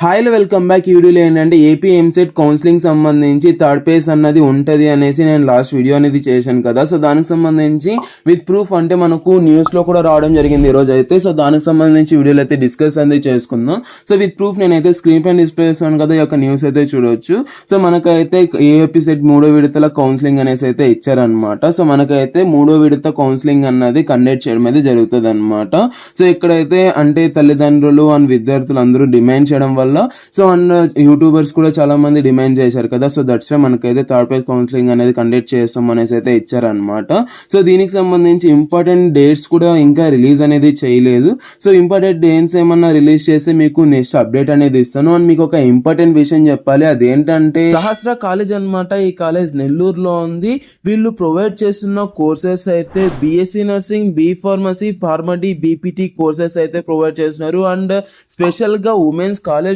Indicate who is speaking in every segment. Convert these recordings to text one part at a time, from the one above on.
Speaker 1: హాయ్లో welcome back ఈ వీడియోలో ఏంటంటే ఏపీ ఎంసెట్ కౌన్సిలింగ్ సంబంధించి థర్డ్ పేజ్ అన్నది ఉంటుంది అనేసి నేను లాస్ట్ వీడియో అనేది చేశాను కదా. సో దానికి సంబంధించి విత్ ప్రూఫ్ అంటే మనకు న్యూస్లో కూడా రావడం జరిగింది ఈ అయితే. సో దానికి సంబంధించి వీడియోలో అయితే డిస్కస్ అనేది చేసుకుందాం. సో విత్ ప్రూఫ్ నేనైతే స్క్రీన్ పైన డిస్ప్లే చేస్తాను కదా ఈ యొక్క న్యూస్ అయితే చూడొచ్చు. సో మనకైతే ఏపీ సెట్ మూడో విడతల కౌన్సిలింగ్ అనేసి అయితే ఇచ్చారనమాట సో మనకైతే మూడో విడత కౌన్సిలింగ్ అన్నది కండక్ట్ చేయడం అయితే జరుగుతుంది అనమాట సో ఇక్కడైతే అంటే తల్లిదండ్రులు అండ్ విద్యార్థులు అందరూ డిమాండ్ చేయడం వల్ల సో అండ్ uh, యూట్యూబర్స్ కూడా చాలా మంది డిమాండ్ చేశారు కదా సో దట్స్ వే మనకైతే థర్డ్ పేజ్ కౌన్సిలింగ్ అనేది కండక్ట్ చేస్తాం అనేసి అయితే ఇచ్చారనమాట సో దీనికి సంబంధించి ఇంపార్టెంట్ డేట్స్ కూడా ఇంకా రిలీజ్ అనేది చేయలేదు. సో ఇంపార్టెంట్ డేట్స్ ఏమన్నా రిలీజ్ చేస్తే మీకు నెక్స్ట్ అప్డేట్ అనేది ఇస్తాను. అండ్ మీకు ఒక ఇంపార్టెంట్ విషయం చెప్పాలి. అదేంటంటే సహస్ర కాలేజ్ అన్నమాట. ఈ కాలేజ్ నెల్లూరులో ఉంది. వీళ్ళు ప్రొవైడ్ చేస్తున్న కోర్సెస్ అయితే BSc nursing B pharmacy PharmD BPT courses అయితే ప్రొవైడ్ చేస్తున్నారు. అండ్ స్పెషల్గా ఉమెన్స్ కాలేజ్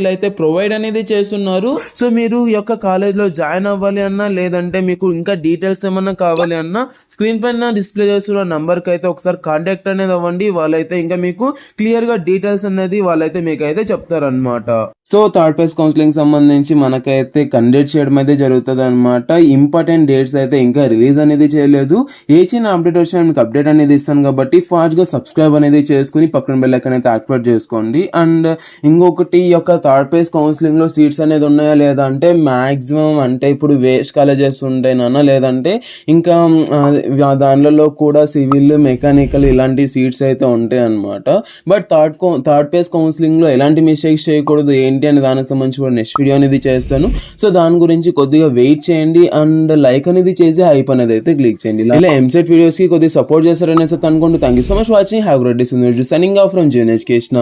Speaker 1: వీళ్ళైతే ప్రొవైడ్ అనేది చేస్తున్నారు. సో మీరు ఈ యొక్క కాలేజ్లో జాయిన్ అవ్వాలి అన్నా లేదంటే మీకు ఇంకా డీటెయిల్స్ ఏమన్నా కావాలి అన్నా స్క్రీన్ పైన డిస్ప్లే చేస్తున్న నెంబర్కి అయితే ఒకసారి కాంటాక్ట్ అనేది అవ్వండి. వాళ్ళైతే ఇంకా మీకు క్లియర్గా డీటెయిల్స్ అనేది వాళ్ళైతే మీకు అయితే చెప్తారనమాట సో థర్డ్ పేజ్ కౌన్సిలింగ్ సంబంధించి మనకైతే కండక్ట్ చేయడం అయితే జరుగుతుంది అనమాట ఇంపార్టెంట్ డేట్స్ అయితే ఇంకా రిలీజ్ అనేది చేయలేదు. ఏ చిన్న అప్డేట్ వచ్చినా మీకు అప్డేట్ అనేది ఇస్తాను కాబట్టి ఫాస్ట్గా సబ్స్క్రైబ్ అనేది చేసుకుని పక్కన బెల్ అయితే యాక్టివేట్ చేసుకోండి. అండ్ ఇంకొకటి ఈ యొక్క థర్డ్ పేజ్ కౌన్సిలింగ్లో సీట్స్ అనేది ఉన్నాయా లేదా అంటే మ్యాక్సిమం అంటే ఇప్పుడు వేస్ట్ కాలేజెస్ ఉంటాయినా లేదంటే ఇంకా దానిలో కూడా సివిల్ మెకానికల్ ఇలాంటి సీట్స్ అయితే ఉంటాయి అనమాట బట్ థర్డ్ థర్డ్ పేజ్ కౌన్సిలింగ్లో ఎలాంటి మిస్టేక్స్ చేయకూడదు ఏంటి అనే దానికి సంబంధించి కూడా నెక్స్ట్ వీడియో అనేది చేస్తాను. సో దాని గురించి కొద్దిగా వెయిట్ చేయండి అండ్ లైక్ అనేది చేసి హైప్ అనేది అయితే క్లిక్ చేయండి. ఇలా ఎంసెట్ వీడియోస్కి కొద్దిగా సపోర్ట్ చేస్తారనేసి అనుకుంటూ thank you so much watching have great this signing off from June education